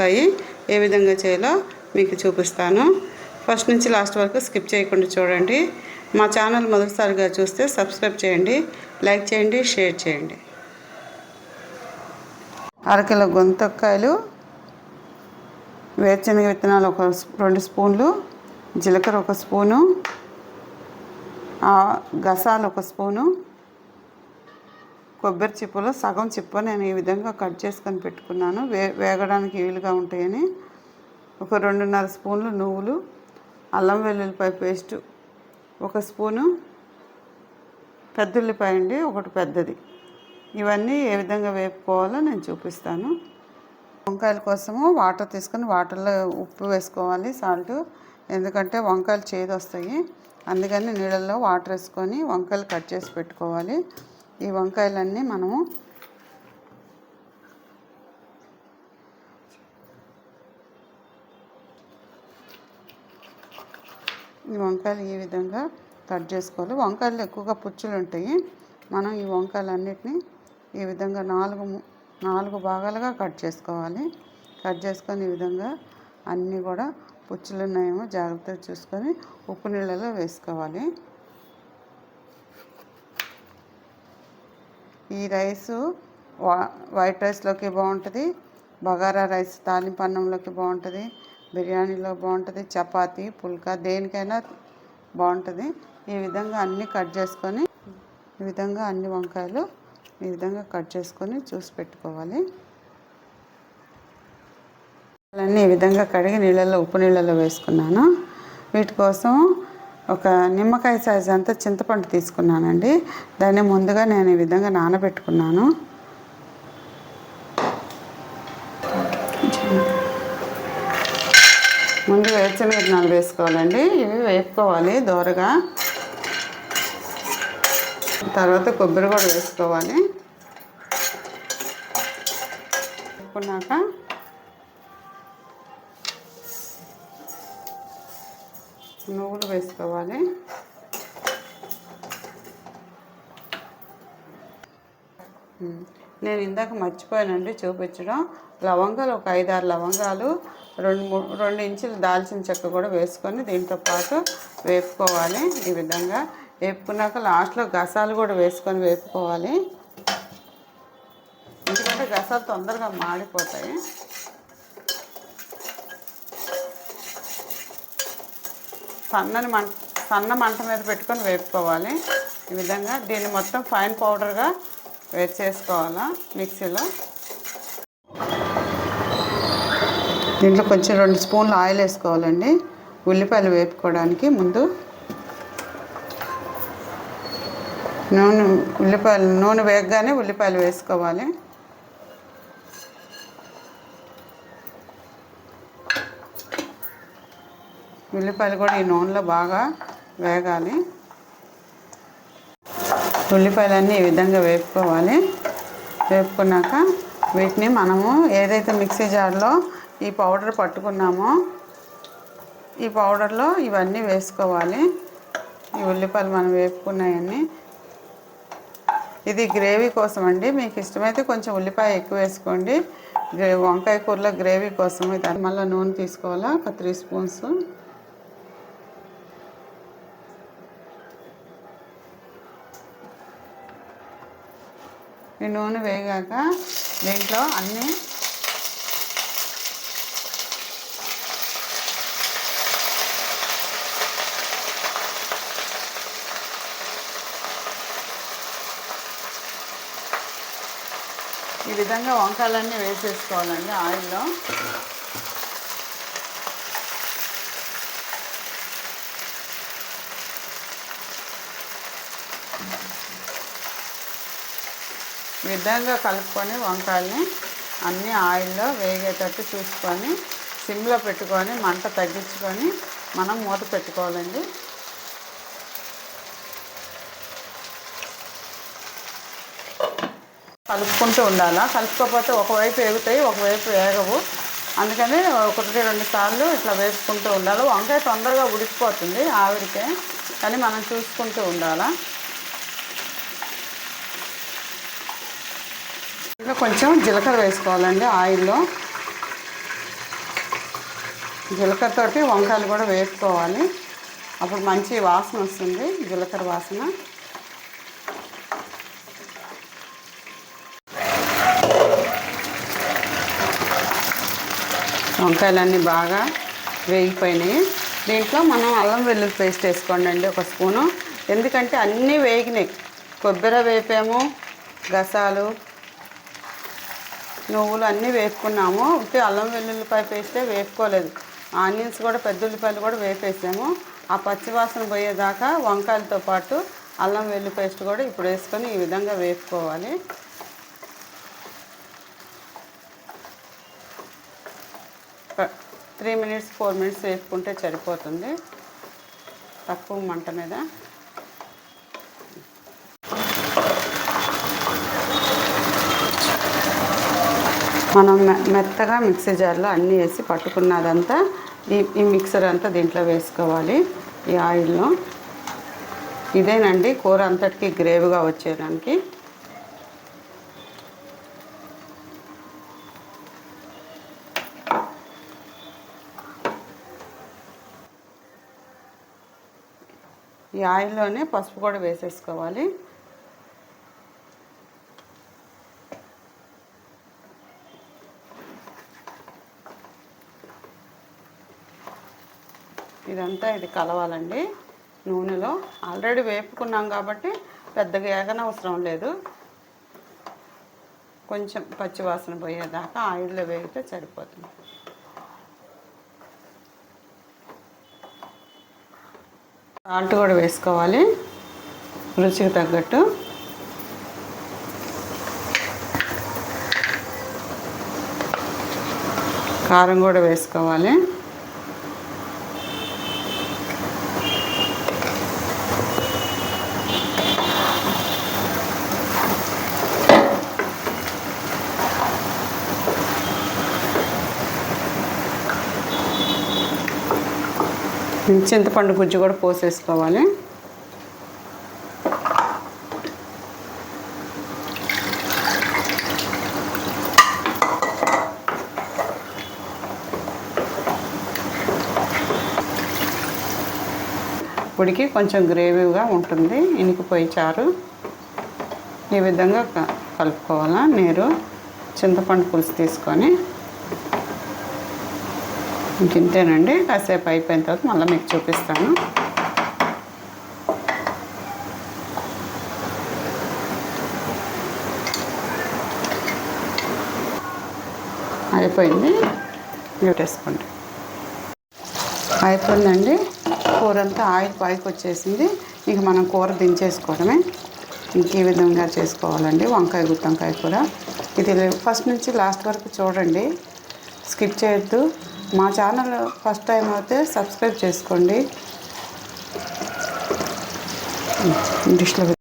వంకాయ ఏ విధంగా చేయాలో మీకు చూపిస్తాను. ఫస్ట్ నుంచి లాస్ట్ వరకు స్కిప్ చేయకుండా చూడండి. మా ఛానల్ మొదటిసారిగా చూస్తే సబ్స్క్రైబ్ చేయండి లైక్ చేయండి షేర్ చేయండి. అరకిలో గొంతొక్కాయలు వేరుశనగ విత్తనాలు ఒక రెండు స్పూన్లు జీలకర్ర ఒక స్పూను గసాలు ఒక స్పూను కొబ్బరి చిప్పలో సగం చిప్ప నేను ఈ విధంగా కట్ చేసుకొని పెట్టుకున్నాను. వే వేగడానికి వీలుగా ఉంటాయని. ఒక రెండున్నర స్పూన్లు నువ్వులు అల్లం వెల్లుల్లిపాయ పేస్టు ఒక స్పూను పెద్ద ఉల్లిపాయ అండి ఒకటి పెద్దది. ఇవన్నీ ఏ విధంగా వేపుకోవాలో నేను చూపిస్తాను. వంకాయల కోసము వాటర్ తీసుకొని వాటర్లో ఉప్పు వేసుకోవాలి సాల్ట్. ఎందుకంటే వంకాయలు చేదు వస్తాయి అందుకని నీళ్ళల్లో వాటర్ వేసుకొని వంకాయలు కట్ చేసి పెట్టుకోవాలి. ఈ వంకాయలన్నీ మనము ఈ వంకాయలు ఈ విధంగా కట్ చేసుకోవాలి? వంకాయలు ఎక్కువగా పుచ్చులు ఉంటాయి. మనం ఈ వంకాయలన్నిటిని ఈ విధంగా నాలుగు నాలుగు భాగాలుగా కట్ చేసుకోవాలి. కట్ చేసుకొని ఈ విధంగా అన్నీ కూడా పుచ్చులు ఉన్నాయేమో జాగ్రత్తగా చూసుకొని ఉప్పు నీళ్ళలో వేసుకోవాలి. ఈ రైసు వైట్ రైస్లోకి బాగుంటుంది బగారా రైస్ తాలింపు అన్నంలోకి బాగుంటుంది బిర్యానీలో బాగుంటుంది చపాతీ పుల్కా దేనికైనా బాగుంటుంది. ఈ విధంగా అన్నీ కట్ చేసుకొని ఈ విధంగా అన్ని వంకాయలు ఈ విధంగా కట్ చేసుకొని చూసి పెట్టుకోవాలి. అన్నీ ఈ విధంగా కడిగి నీళ్ళల్లో ఉప్పు నీళ్ళలో వేసుకున్నాను. వీటి కోసం ఒక నిమ్మకాయ సైజు అంతా చింతపండు తీసుకున్నానండి. దాన్ని ముందుగా నేను ఈ విధంగా నానబెట్టుకున్నాను. ముందు వేరుశనగ విత్తనాలు వేసుకోవాలండి. ఇవి వేపుకోవాలి దోరగా. తర్వాత కొబ్బరి కూడా వేసుకోవాలి. వేసుకున్నాక నువ్వులు వేసుకోవాలి. నేను ఇందాక మర్చిపోయానండి చూపించడం. లవంగాలు ఒక ఐదారు లవంగాలు రెండు రెండు ఇంచులు దాల్చిన చెక్క కూడా వేసుకొని దీంతో పాటు వేపుకోవాలి ఈ విధంగా. వేపుకున్నాక లాస్ట్లో గసాలు కూడా వేసుకొని వేపుకోవాలి. ఎందుకంటే గసాలు తొందరగా మాడిపోతాయి. సన్నని మంట సన్న మంట మీద పెట్టుకొని వేపుకోవాలి. ఈ విధంగా దీన్ని మొత్తం ఫైన్ పౌడర్గా వేసి చేసుకోవాలా మిక్సీలో. దీంట్లో కొంచెం రెండు స్పూన్లు ఆయిల్ వేసుకోవాలండి. ఉల్లిపాయలు వేపుకోవడానికి ముందు నూనె ఉల్లిపాయలు నూనె వేగగానే ఉల్లిపాయలు వేసుకోవాలి. ఉల్లిపాయలు కూడా ఈ నూనెలో బాగా వేగాలి. ఉల్లిపాయలన్నీ ఈ విధంగా వేపుకోవాలి. వేపుకున్నాక వీటిని మనము ఏదైతే మిక్సీ జార్లో ఈ పౌడర్ పట్టుకున్నామో ఈ పౌడర్లో ఇవన్నీ వేసుకోవాలి. ఈ ఉల్లిపాయలు మనం వేపుకున్నాయన్నీ. ఇది గ్రేవీ కోసం అండి. మీకు ఇష్టమైతే కొంచెం ఉల్లిపాయ ఎక్కువ వేసుకోండి. గ్రే వంకాయ కూరలో గ్రేవీ కోసం. ఇది మళ్ళీ నూనె తీసుకోవాలా? ఒక త్రీ స్పూన్స్. ఈ నూనె వేగాక దీంట్లో అన్నీ ఈ విధంగా వంకాయలన్నీ వేసేసుకోవాలండి ఆయిల్లో. విధంగా కలుపుకొని వంకాయల్ని అన్నీ ఆయిల్లో వేగేటట్టు చూసుకొని సిమ్లో పెట్టుకొని మంట తగ్గించుకొని మనం మూత పెట్టుకోవాలండి. కలుపుకుంటూ ఉండాలా? కలుపుకోకపోతే ఒకవైపు వేగుతాయి ఒకవైపు వేగవు అందుకని ఒకటి రెండు సార్లు ఇట్లా వేసుకుంటూ ఉండాలి. వంకాయ తొందరగా ఉడికిపోతుంది ఆవిరికే కానీ మనం చూసుకుంటూ ఉండాలా? ఇంకా కొంచెం జీలకర్ర వేసుకోవాలండి ఆయిల్లో. జీలకర్రతోటి వంకాయలు కూడా వేసుకోవాలి అప్పుడు మంచి వాసన వస్తుంది జీలకర్ర వాసన. వంకాయలన్నీ బాగా వేగిపోయినాయి. దీంట్లో మనం అల్లం వెల్లుల్లి పేస్ట్ వేసుకోండి ఒక స్పూను. ఎందుకంటే అన్నీ వేగినాయి. కొబ్బరి వేపాము గసాలు నువ్వులు అన్నీ వేపుకున్నాము. ఉంటే అల్లం వెల్లుల్లిపాయ పేస్టే వేపుకోలేదు. ఆనియన్స్ కూడా పెద్ద ఉల్లిపాయలు కూడా వేపేసాము. ఆ పచ్చివాసన పోయేదాకా వంకాయలతో పాటు అల్లం వెల్లు పేస్ట్ కూడా ఇప్పుడు వేసుకొని ఈ విధంగా వేపుకోవాలి. త్రీ మినిట్స్ ఫోర్ మినిట్స్ వేపుకుంటే సరిపోతుంది. తక్కువ మంట మీద. మనం మె- మెత్తగా మిక్సీ జార్లో అన్నీ వేసి పట్టుకున్నదంతా ఈ ఈ మిక్సర్ అంతా దీంట్లో వేసుకోవాలి ఈ ఆయిల్లో. ఇదేనండి కూర అంతటికి గ్రేవ్గా వచ్చేదానికి. ఈ ఆయిల్లోనే పసుపు కూడా వేసేసుకోవాలి. ఇదంతా ఇది కలవాలండి నూనెలో. ఆల్రెడీ వేపుకున్నాం కాబట్టి పెద్దగా ఏగనవసరం లేదు. కొంచెం పచ్చివాసన పోయేదాకా ఆయిల్లో వేగితే సరిపోతుంది. సాల్ట్ కూడా వేసుకోవాలి. రుచికి తగ్గట్టు. కారం కూడా వేసుకోవాలి. చింతపండు గుజ్జు కూడా పోసేసుకోవాలి. ఉడికి కొంచెం గ్రేవీగా ఉంటుంది. ఇనికిపోయి చారు. ఈ విధంగా కలుపుకోవాలా. నీరు. చింతపండు పులుసు తీసుకొని ఇంతేనండి కాసేపు అయిపోయిన తర్వాత మళ్ళీ మీకు చూపిస్తాను. అయిపోయింది. వేసుకోండి. అయిపోయిందండి. కూర అంతా ఆయిల్ పైకి వచ్చేసింది. ఇక మనం కూర దించేసుకోవడమే. ఇంక ఈ విధంగా చేసుకోవాలండి. వంకాయ గుత్తంకాయ కూర. ఇది ఫస్ట్ నుంచి లాస్ట్ వరకు చూడండి. స్కిప్ చేయొద్దు. మా ఛానల్ ఫస్ట్ టైం అయితే సబ్స్క్రైబ్ చేసుకోండి. డిష్లో